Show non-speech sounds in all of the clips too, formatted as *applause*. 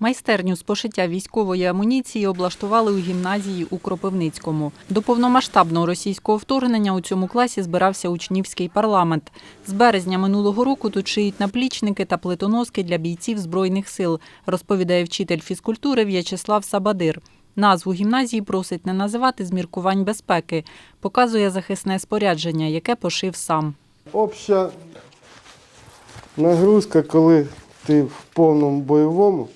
Майстерню з пошиття військової амуніції облаштували у гімназії у Кропивницькому. До повномасштабного російського вторгнення у цьому класі збирався учнівський парламент. З березня минулого року тут шиють наплічники та плитоноски для бійців Збройних сил, розповідає вчитель фізкультури В'ячеслав Сабадир. Назву гімназії просить не називати з міркувань безпеки. Показує захисне спорядження, яке пошив сам. Обща нагрузка, коли ти в повному бойовому,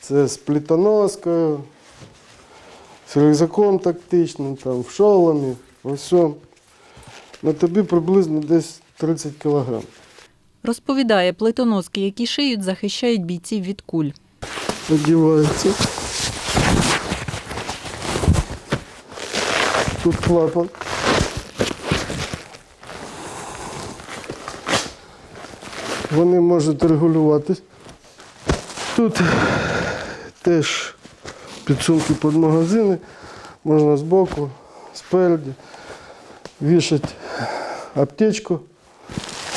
це з плітоноскою, з рюкзаком тактичним, там, в шоломі, усьому. На тобі приблизно десь 30 кілограм. Розповідає, плитоноски, які шиють, захищають бійців від куль. Одівається. Тут клапан. Вони можуть регулюватись. Тут теж підсумки під магазини, можна збоку, спереді, вішати аптечку.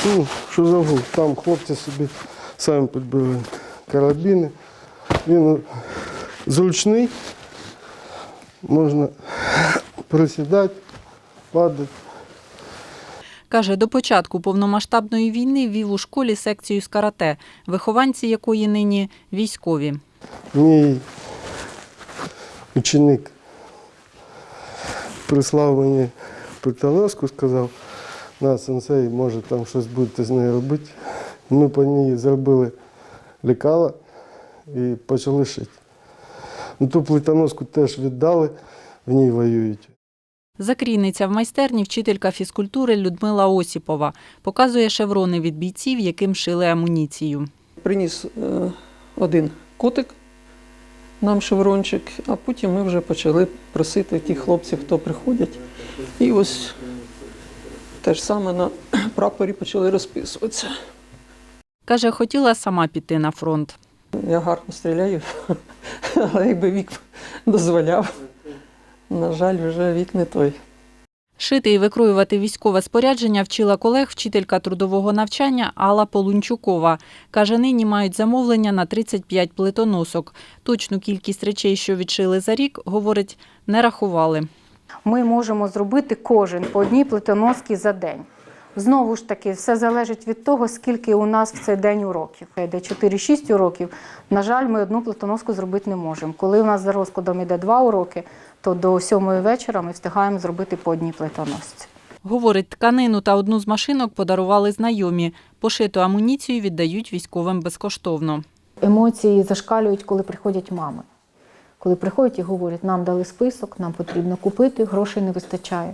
Ну, що завгодно. Там хлопці собі самі підбили карабіни. Він зручний, можна присідати, падати. Каже, до початку повномасштабної війни вів у школі секцію з карате, вихованці якої нині військові. Мій ученик прислав мені плитоноску, сказав, на сенсей, може там щось будете з нею робити. Ми по ній зробили лікала і почали шити. Ну, ту плитоноску теж віддали, в ній воюють. Закрійниця в майстерні вчителька фізкультури Людмила Осіпова показує шеврони від бійців, яким шили амуніцію. Приніс е, один котик, нам шеврончик, а потім ми вже почали просити тих хлопців, хто приходять. І ось те ж саме на *clears throat* прапорі почали розписуватися. Каже, хотіла сама піти на фронт. Я гарно стріляю, *laughs* але якби вік дозволяв. На жаль, вже вік не той. Шити і викроювати військове спорядження вчила колег вчителька трудового навчання Алла Полунчукова. Каже, нині мають замовлення на 35 плитоносок. Точну кількість речей, що відшили за рік, говорить, не рахували. ми можемо зробити кожен по одній плитоноски за день. Знову ж таки, все залежить від того, скільки у нас в цей день уроків. Йде 4-6 уроків. На жаль, ми одну плитоноску зробити не можемо. Коли у нас за розкладом йде 2 уроки, то до 7 вечора ми встигаємо зробити по одній плитоносці. Говорить, тканину та одну з машинок подарували знайомі. Пошиту амуніцію віддають військовим безкоштовно. Емоції зашкалюють, коли приходять мами. Коли приходять і говорять, нам дали список, нам потрібно купити, грошей не вистачає.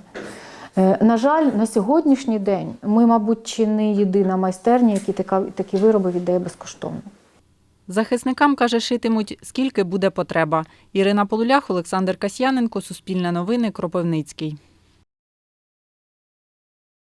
Е, На жаль, на сьогоднішній день ми, мабуть, чи не єдина майстерня, які такі вироби віддає безкоштовно. Захисникам, каже, шитимуть, скільки буде потреба. Ірина Полулях, Олександр Касьяненко, Суспільне новини, Кропивницький.